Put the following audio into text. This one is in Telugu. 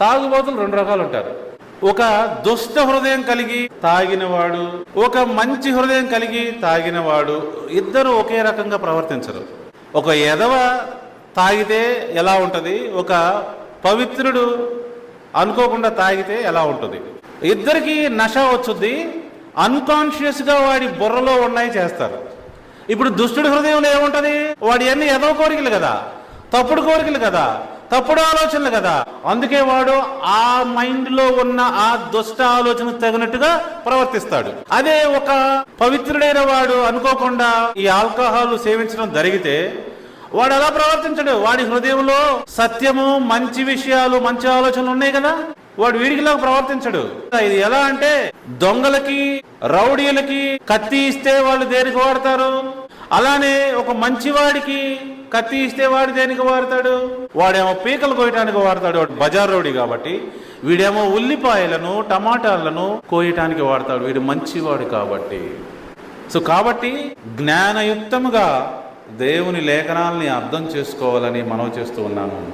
తాగుబోతులు రెండు రకాలు ఉంటారు. ఒక దుష్ట హృదయం కలిగి తాగినవాడు ఒక మంచి హృదయం కలిగి తాగినవాడు ఇద్దరు ఒకే రకంగా ప్రవర్తించరు. ఒక ఎదవ తాగితే ఎలా ఉంటుంది? ఒక పవిత్రుడు అనుకోకుండా తాగితే ఎలా ఉంటుంది? ఇద్దరికి నష వచ్చుద్ది. అన్కాన్షియస్గా వాడి బుర్రలో ఉన్నాయి చేస్తారు. ఇప్పుడు దుష్టుడి హృదయంలో ఏముంటుంది? వాడి అన్ని ఎదవ కోరికలు కదా. తప్పుడు కోరికలు కదా. తప్పుడు ఆలోచనలు కదా. అందుకే వాడు ఆ మైండ్లో ఉన్న ఆ దుష్ట ఆలోచన తగినట్టుగా ప్రవర్తిస్తాడు. అదే ఒక పవిత్రుడైన వాడు అనుకోకుండా ఈ ఆల్కహాల్ సేవించడం జరిగితే వాడు అలా ప్రవర్తించడు. వాడి హృదయంలో సత్యము మంచి విషయాలు మంచి ఆలోచనలు ఉన్నాయి కదా. వాడు వీడికిలా ప్రవర్తించడు. ఇది ఎలా అంటే దొంగలకి రౌడీలకి కత్తి ఇస్తే వాళ్ళు దేనికి వాడతారు? అలానే ఒక మంచివాడికి కత్తి ఇస్తే వాడు దేనికి వాడతాడు? వాడేమో పీకలు కోయటానికి వాడతాడు. వాడు బజార్ రౌడీ కాబట్టి వీడేమో ఉల్లిపాయలను టమాటాలను కోయటానికి వాడతాడు. వీడు మంచివాడు కాబట్టి. సో కాబట్టి జ్ఞానయుక్తముగా దేవుని లేఖనాల్ని అర్థం చేసుకోవాలని మనవి చేస్తూ ఉన్నాను.